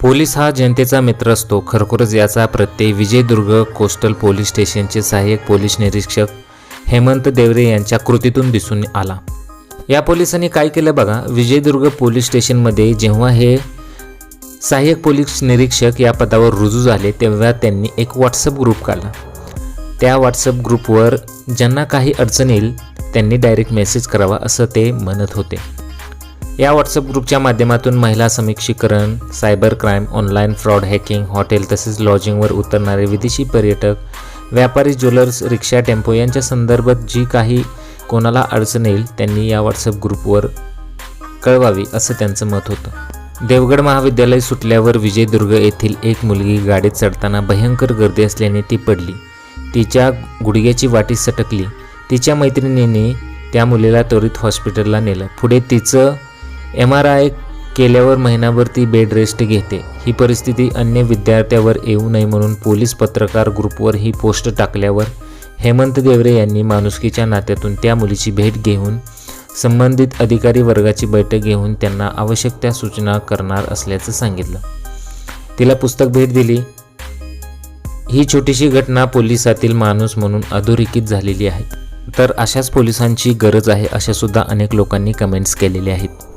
Police हा जनतेचा मित्र असतो. खरोखरच याचा प्रत्यय विजयदुर्ग कोस्टल पोलीस स्टेशनचे सहाय्यक पोलीस निरीक्षक हेमंत देवरे यांच्या कृतीतून दिसून आला. या पोलिसांनी काय केलं बघा? विजयदुर्ग पोलीस स्टेशनमध्ये जेव्हा हे सहाय्यक पोलीस निरीक्षक या पदावर रुजू झाले तेव्हा त्यांनी एक व्हॉट्सअप ग्रुप काढला. त्या व्हॉट्सअप ग्रुपवर ज्यांना काही अडचण येईल त्यांनी डायरेक्ट मेसेज करावा असं ते म्हणत होते. या व्हॉट्सअप ग्रुपच्या माध्यमातून महिला समीक्षीकरण cyber crime online fraud hacking hotel तसेच लॉजिंगवर उतरणारे विदेशी पर्यटक व्यापारी ज्वेलर्स रिक्षा टेम्पो यांच्या संदर्भात जी काही कोणाला अडचण येईल त्यांनी या व्हॉट्सअप ग्रुपवर कळवावी असं त्यांचं मत होतं. देवगड महाविद्यालय सुटल्यावर विजयदुर्ग येथील एक मुलगी गाडीत चढताना भयंकर गर्दी असल्याने ती पडली. तिच्या गुडघ्याची वाटी सटकली. तिच्या मैत्रिणीने त्या मुलीला त्वरित हॉस्पिटलला नेलं. पुढे तिचं एम आर आय केल्यावर महिनाभर ती बेड रेस्ट घेते. ही परिस्थिती अन्य विद्यार्थ्यावर येऊ नये म्हणून पोलीस पत्रकार ग्रुपवर ही पोस्ट टाकल्यावर हेमंत देवरे यांनी माणुसकीच्या नात्यातून त्या मुलीची भेट घेऊन संबंधित अधिकारी वर्गाची बैठक घेऊन त्यांना आवश्यक त्या सूचना करणार असल्याचं सांगितलं. तिला पुस्तक भेट दिली. ही छोटीशी घटना पोलिसातील माणूस म्हणून अधोरेखित झालेली आहे. तर अशाच पोलिसांची गरज आहे अशा सुद्धा अनेक लोकांनी कमेंट्स केलेले आहेत.